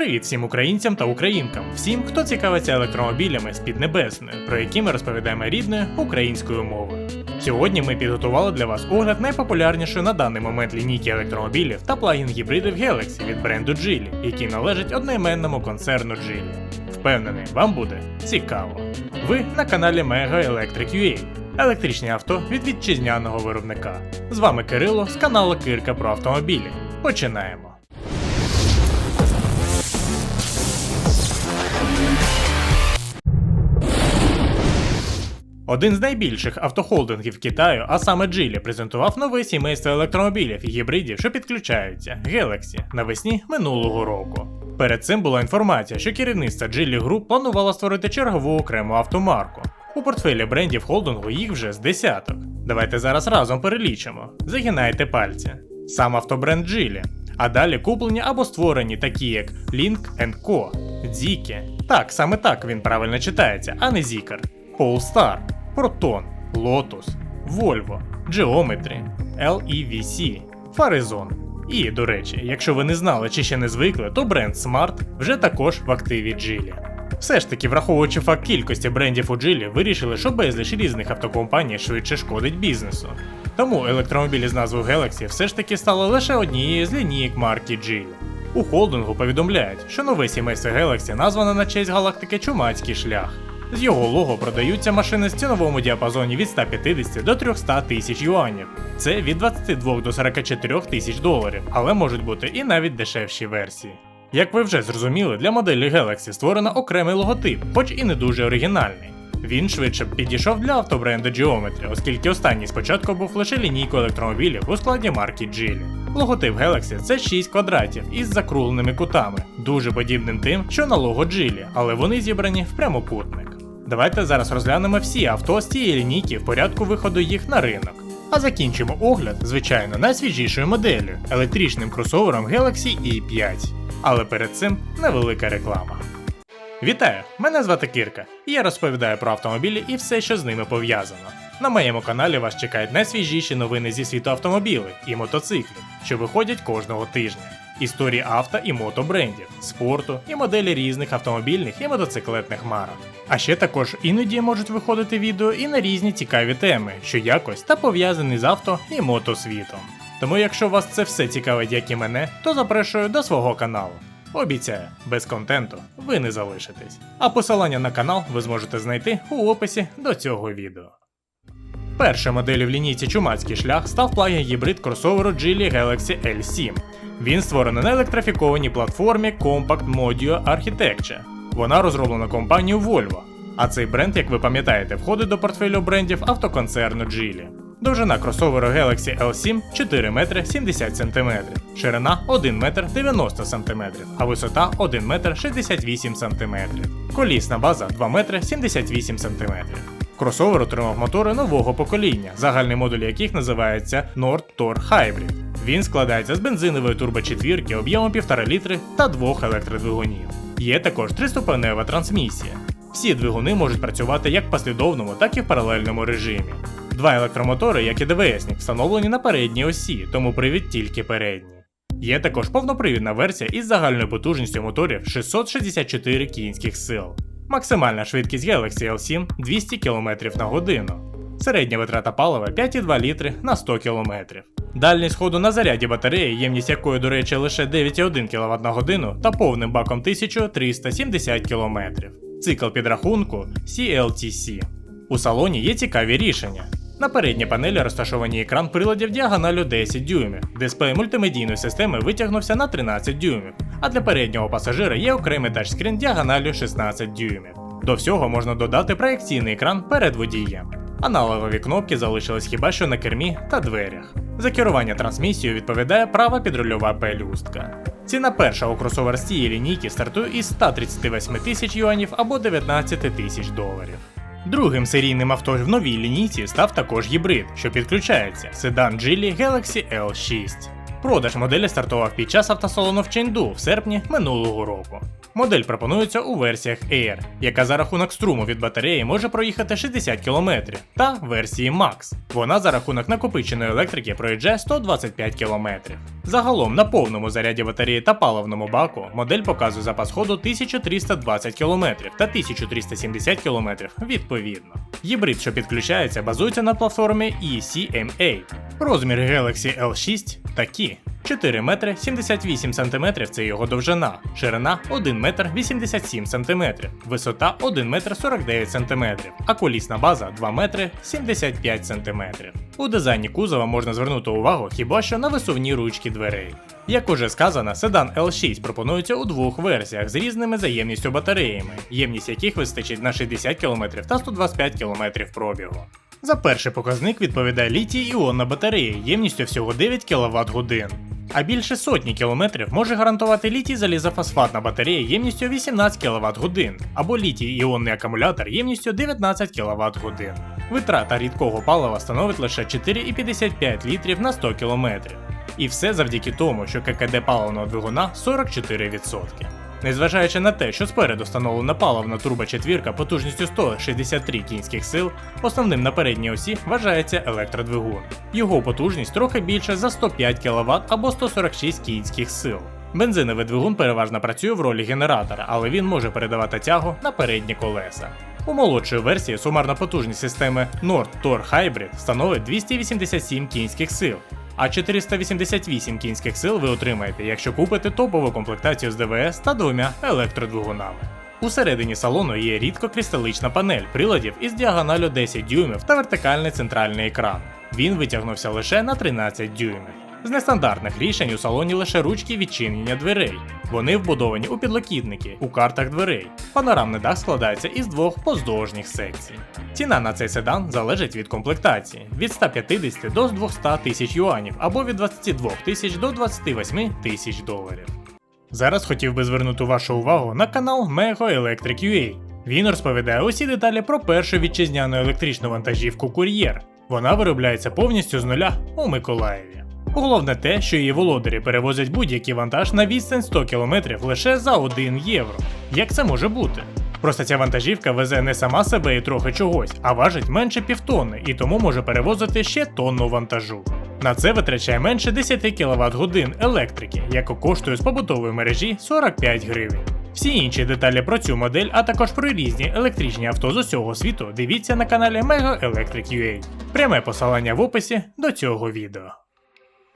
Привіт всім українцям та українкам, всім, хто цікавиться електромобілями з Піднебесної, про які ми розповідаємо рідною українською мовою. Сьогодні ми підготували для вас огляд найпопулярнішої на даний момент лінійки електромобілів та плагін-гібридів Galaxy від бренду Geely, який належить одноіменному концерну Geely. Впевнений, вам буде цікаво. Ви на каналі Mega Electric UA. Електричні авто від вітчизняного виробника. З вами Кирило з каналу Кирка про автомобілі. Починаємо. Один з найбільших автохолдингів Китаю, а саме Geely, презентував нове сімейство електромобілів і гібридів, що підключаються Galaxy навесні минулого року. Перед цим була інформація, що керівництво Geely Group планувало створити чергову окрему автомарку. У портфелі брендів холдингу їх вже з десяток. Давайте зараз разом перелічимо. Загинайте пальці. Сам автобренд Geely. А далі куплені або створені такі як Link Co, Ziki. Так, саме так він правильно читається, а не Zikr. Polestar, Proton, Lotus, Volvo, Geometry, LEVC, Farizon. І, до речі, якщо ви не знали чи ще не звикли, то бренд Smart вже також в активі Geely. Все ж таки, враховуючи факт кількості брендів у Geely, вирішили, що безліч різних автокомпаній швидше шкодить бізнесу. Тому електромобілі з назвою Galaxy все ж таки стали лише однією з лінійок марки Geely. У холдингу повідомляють, що нове сімейство Galaxy назване на честь галактики Чумацький шлях. З його лого продаються машини з ціновому діапазоні від 150 до 300 тисяч юанів. Це від 22 до 44 тисяч доларів, але можуть бути і навіть дешевші версії. Як ви вже зрозуміли, для моделі Galaxy створено окремий логотип, хоч і не дуже оригінальний. Він швидше б підійшов для автобренду Geometry, оскільки останній спочатку був лише лінійкою електромобілів у складі марки Geely. Логотип Galaxy це 6 квадратів із закругленими кутами, дуже подібним тим, що на лого Geely, але вони зібрані в прямокутник. Давайте зараз розглянемо всі авто з цієї лінійки в порядку виходу їх на ринок. А закінчимо огляд, звичайно, найсвіжішою моделлю електричним кросовером Galaxy E5. Але перед цим невелика реклама. Вітаю! Мене звати Кірка, і я розповідаю про автомобілі і все, що з ними пов'язано. На моєму каналі вас чекають найсвіжіші новини зі світу автомобілів і мотоциклів, що виходять кожного тижня. Історії авто і мотобрендів, спорту і моделі різних автомобільних і мотоциклетних марок. А ще також іноді можуть виходити відео і на різні цікаві теми, що якось та пов'язані з авто і мотосвітом. Тому якщо вас це все цікавить, як і мене, то запрошую до свого каналу. Обіцяю, без контенту ви не залишитесь. А посилання на канал ви зможете знайти у описі до цього відео. Першою моделлю в лінійці Чумацький шлях став плагін гібрид кросоверу Geely Galaxy L7. Він створений на електрифікованій платформі Compact Modio Architecture. Вона розроблена компанією Volvo. А цей бренд, як ви пам'ятаєте, входить до портфелю брендів автоконцерну Geely. Довжина кросоверу Galaxy L7 4 метри 70 см, ширина 1 метр 90 см, а висота 1 метр 68 см. Колісна база 2 метри 78 см. Кросовер отримав мотори нового покоління, загальний модуль яких називається Nord Tor Hybrid. Він складається з бензинової турбочетвірки об'ємом 1,5 літри та двох електродвигунів. Є також триступенева трансмісія. Всі двигуни можуть працювати як в послідовному, так і в паралельному режимі. Два електромотори, як і ДВСник, встановлені на передній осі, тому привід тільки передній. Є також повнопривідна версія із загальною потужністю моторів 664 кінських сил. Максимальна швидкість Galaxy L7 200 км на годину. Середня витрата палива 5,2 літри на 100 км. Дальність ходу на заряді батареї, ємність якої, до речі, лише 9,1 кВт на годину та повним баком 1370 км. Цикл підрахунку CLTC. У салоні є цікаві рішення. На передній панелі розташований екран приладів діагоналю 10 дюймів. Дисплей мультимедійної системи витягнувся на 13 дюймів, а для переднього пасажира є окремий тачскрін діагоналю 16 дюймів. До всього можна додати проекційний екран перед водієм. Аналогові кнопки залишились хіба що на кермі та дверях. За керування трансмісією відповідає права підрульова пелюстка. Ціна першого кросовер з цієї лінійки стартує із 138 тисяч юанів або 19 тисяч доларів. Другим серійним авто в новій лінійці став також гібрид, що підключається седан Geely Galaxy L6. Продаж моделі стартував під час автосалону в Ченду в серпні минулого року. Модель пропонується у версіях Air, яка за рахунок струму від батареї може проїхати 60 км, та версії Max. Вона за рахунок накопиченої електрики проїжджає 125 км. Загалом на повному заряді батареї та паливному баку модель показує запас ходу 1320 км та 1370 км відповідно. Гібрид, що підключається, базується на платформі ECMA. Розмір Galaxy L6 такі. 4 метри 78 сантиметрів це його довжина, ширина 1 метр 87 сантиметрів, висота 1 метр 49 сантиметрів, а колісна база 2 метри 75 сантиметрів. У дизайні кузова можна звернути увагу хіба що на висувні ручки дверей. Як уже сказано, седан L6 пропонується у двох версіях з різними заємністю батареями, ємність яких вистачить на 60 км та 125 км пробігу. За перший показник відповідає літій іонна батарея ємністю всього 9 кВт годин. А більше сотні кілометрів може гарантувати літій залізофосфатна батарея ємністю 18 кВт годин або літій іонний акумулятор ємністю 19 кВт годин. Витрата рідкого палива становить лише 4,55 літрів на 100 км. І все завдяки тому, що ККД паливного двигуна 44%. Незважаючи на те, що спереду встановлена паливна труба четвірка потужністю 163 кінських сил, основним на передній осі вважається електродвигун. Його потужність трохи більше за 105 кВт або 146 кінських сил. Бензиновий двигун переважно працює в ролі генератора, але він може передавати тягу на передні колеса. У молодшої версії сумарна потужність системи Nord Tor Hybrid становить 287 кінських сил, а 488 кінських сил ви отримаєте, якщо купите топову комплектацію з ДВС та двома електродвигунами. Усередині салону є рідкокристалична панель приладів із діагоналю 10 дюймів та вертикальний центральний екран. Він витягнувся лише на 13 дюймів. З нестандартних рішень у салоні лише ручки відчинення дверей. Вони вбудовані у підлокітники, у картах дверей. Панорамний дах складається із двох поздовжніх секцій. Ціна на цей седан залежить від комплектації від 150 до 200 тисяч юанів або від 22 тисяч до 28 тисяч доларів. Зараз хотів би звернути вашу увагу на канал Mego Electric UA. Він розповідає усі деталі про першу вітчизняну електричну вантажівку Кур'єр. Вона виробляється повністю з нуля у Миколаєві. Головне те, що її володарі перевозять будь-який вантаж на відстань 100 км лише за 1 євро. Як це може бути? Просто ця вантажівка везе не сама себе і трохи чогось, а важить менше півтонни і тому може перевозити ще тонну вантажу. На це витрачає менше 10 кВт годин електрики, яка коштує з побутової мережі 45 гривень. Всі інші деталі про цю модель, а також про різні електричні авто з усього світу, дивіться на каналі Mega Electric UA. Пряме посилання в описі до цього відео.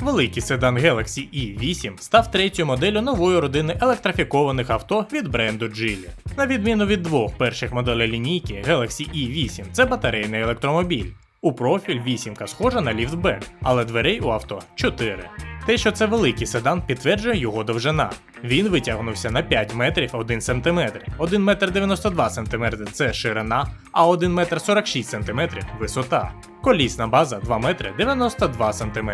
Великий седан Galaxy E8 став третьою моделлю нової родини електрифікованих авто від бренду Geely. На відміну від двох перших моделей лінійки, Galaxy E8 це батарейний електромобіль. У профіль вісімка схожа на ліфтбек, але дверей у авто 4. Те, що це великий седан, підтверджує його довжина. Він витягнувся на 5 метрів 1 см, 1 метр 92 см це ширина, а 1 метр 46 см висота. Колісна база 2 метри 92 см.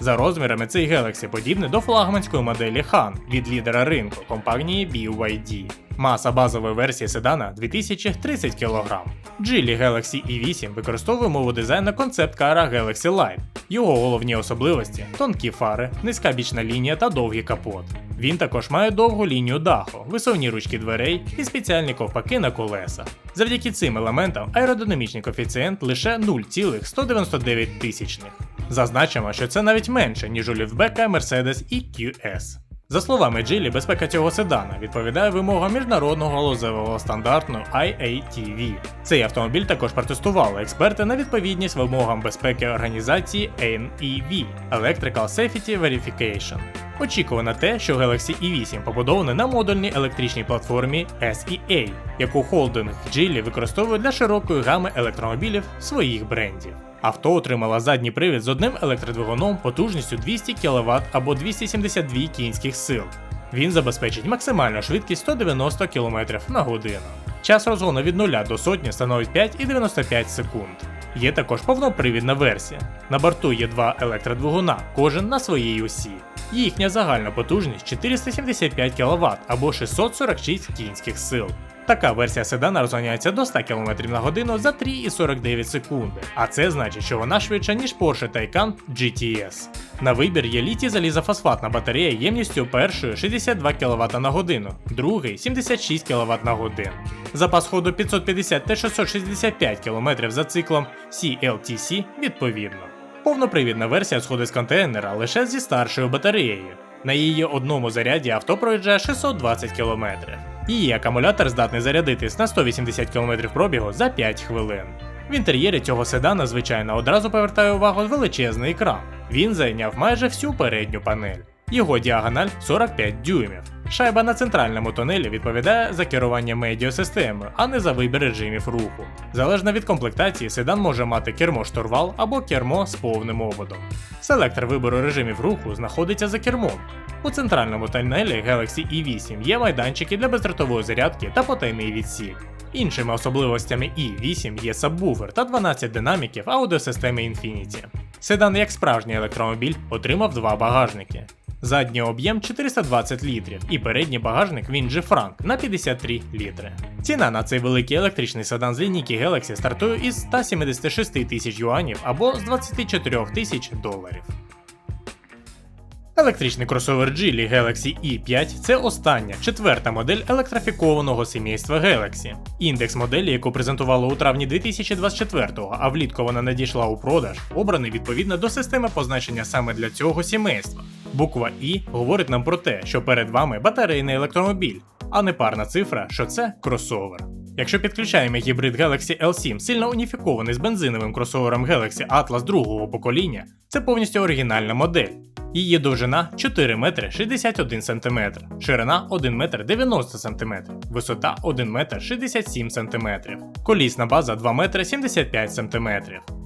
За розмірами цей Galaxy подібний до флагманської моделі Han від лідера ринку компанії BYD. Маса базової версії седана 2030 кг. Geely Galaxy E8 використовує мову дизайну концепт-кара Galaxy Line. Його головні особливості тонкі фари, низька бічна лінія та довгий капот. Він також має довгу лінію даху, висовні ручки дверей і спеціальні ковпаки на колесах. Завдяки цим елементам аеродинамічний коефіцієнт лише 0,199 тисячних. Зазначимо, що це навіть менше, ніж у лівбека Mercedes EQS. За словами Geely, безпека цього седана відповідає вимогам міжнародного галузевого стандарту IATV. Цей автомобіль також протестували експерти на відповідність вимогам безпеки організації NEV Electrical Safety Verification. Очікувано те, що Galaxy E8 побудований на модульній електричній платформі SEA, яку холдинг Geely використовує для широкої гами електромобілів своїх брендів. Авто отримало задній привід з одним електродвигуном потужністю 200 кВт або 272 кінських сил. Він забезпечить максимальну швидкість 190 км на годину. Час розгону від 0 до сотні становить 5,95 секунд. Є також повнопривідна версія. На борту є два електродвигуна, кожен на своїй осі. Їхня загальна потужність 475 кВт або 646 кінських сил. Така версія седана розганяється до 100 км на годину за 3,49 секунди, а це значить, що вона швидша, ніж Porsche Taycan GTS. На вибір є літій залізофосфатна батарея ємністю першої 62 кВт на годину, другий 76 кВт на годину. Запас ходу 550 та 665 км за циклом CLTC відповідно. Повнопривідна версія сходить з контейнера лише зі старшою батареєю. На її одному заряді авто проїжджає 620 км. Її акумулятор здатний зарядитись на 180 км пробігу за 5 хвилин. В інтер'єрі цього седана, звичайно, одразу повертає увагу величезний екран. Він зайняв майже всю передню панель. Його діагональ 45 дюймів. Шайба на центральному тунелі відповідає за керування медіасистемою, а не за вибір режимів руху. Залежно від комплектації, седан може мати кермо штурвал або кермо з повним ободом. Селектор вибору режимів руху знаходиться за кермом. У центральному тунелі Galaxy E8 є майданчики для бездротової зарядки та потайний відсік. Іншими особливостями E8 є сабвуфер та 12 динаміків аудіосистеми Infinity. Седан, як справжній електромобіль, отримав два багажники. Задній об'єм 420 літрів і передній багажник він же Франк на 53 літри. Ціна на цей великий електричний седан з лінійки Galaxy стартує із 176 тисяч юанів або з 24 тисяч доларів. Електричний кросовер Geely Galaxy E5 це остання, четверта модель електрифікованого сімейства Galaxy. Індекс моделі, яку презентували у травні 2024-го, а влітку вона надійшла у продаж, обраний відповідно до системи позначення саме для цього сімейства. Буква І говорить нам про те, що перед вами батарейний електромобіль, а не парна цифра, що це кросовер. Якщо підключаємо гібрид Galaxy L7 сильно уніфікований з бензиновим кросовером Galaxy Atlas другого покоління, це повністю оригінальна модель. Її довжина 4 метри 61 см, ширина 1 метр 90 см, висота 1 метр 67 см, колісна база 2 метри 75 см,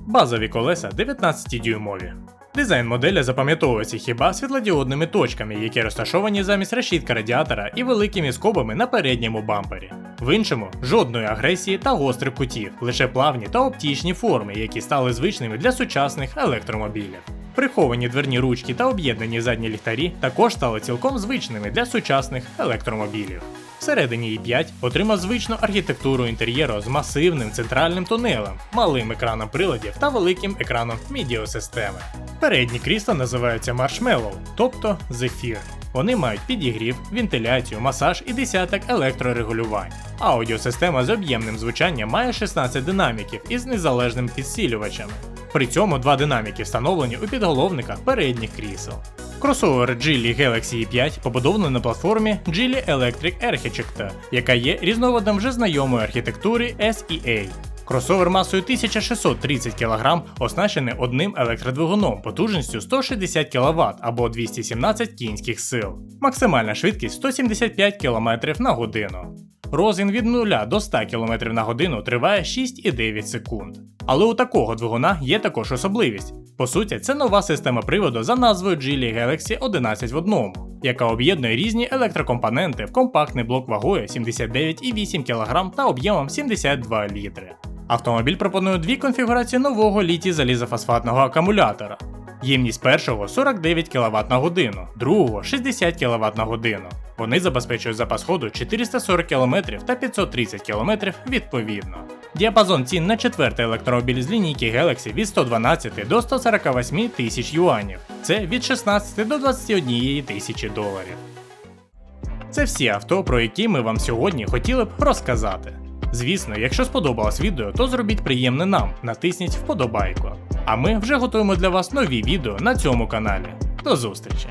базові колеса 19 дюймові. Дизайн моделі запам'ятовується хіба світлодіодними точками, які розташовані замість решітка радіатора і великими скобами на передньому бампері. В іншому жодної агресії та гострих кутів, лише плавні та оптічні форми, які стали звичними для сучасних електромобілів. Приховані дверні ручки та об'єднані задні ліхтарі також стали цілком звичними для сучасних електромобілів. Всередині i5 отримав звичну архітектуру інтер'єру з масивним центральним тунелем, малим екраном приладів та великим екраном медіасистеми. Передні крісла називаються Marshmallow, тобто зефір. Вони мають підігрів, вентиляцію, масаж і десяток електрорегулювань. Аудіосистема з об'ємним звучанням має 16 динаміків із незалежним підсилювачами. При цьому два динаміки встановлені у підголовниках передніх крісел. Кросовер Geely Galaxy E5 побудований на платформі Geely Electric Architecture, яка є різновидом вже знайомої архітектури SEA. Кросовер масою 1630 кг оснащений одним електродвигуном потужністю 160 кВт або 217 кінських сил. Максимальна швидкість 175 км на годину. Розгін від 0 до 100 км на годину триває 6,9 секунд. Але у такого двигуна є також особливість. По суті, це нова система приводу за назвою Geely Galaxy 11 в одному, яка об'єднує різні електрокомпоненти в компактний блок вагою 79,8 кг та об'ємом 72 літри. Автомобіль пропонує дві конфігурації нового літій залізофосфатного акумулятора. Ємність першого 49 кВт на годину, другого 60 кВт на годину. Вони забезпечують запас ходу 440 км та 530 км відповідно. Діапазон цін на четвертий електромобіль з лінійки Galaxy від 112 до 148 тисяч юанів. Це від 16 до 21 тисячі доларів. Це всі авто, про які ми вам сьогодні хотіли б розказати. Звісно, якщо сподобалось відео, то зробіть приємне нам, натисніть вподобайку. А ми вже готуємо для вас нові відео на цьому каналі. До зустрічі!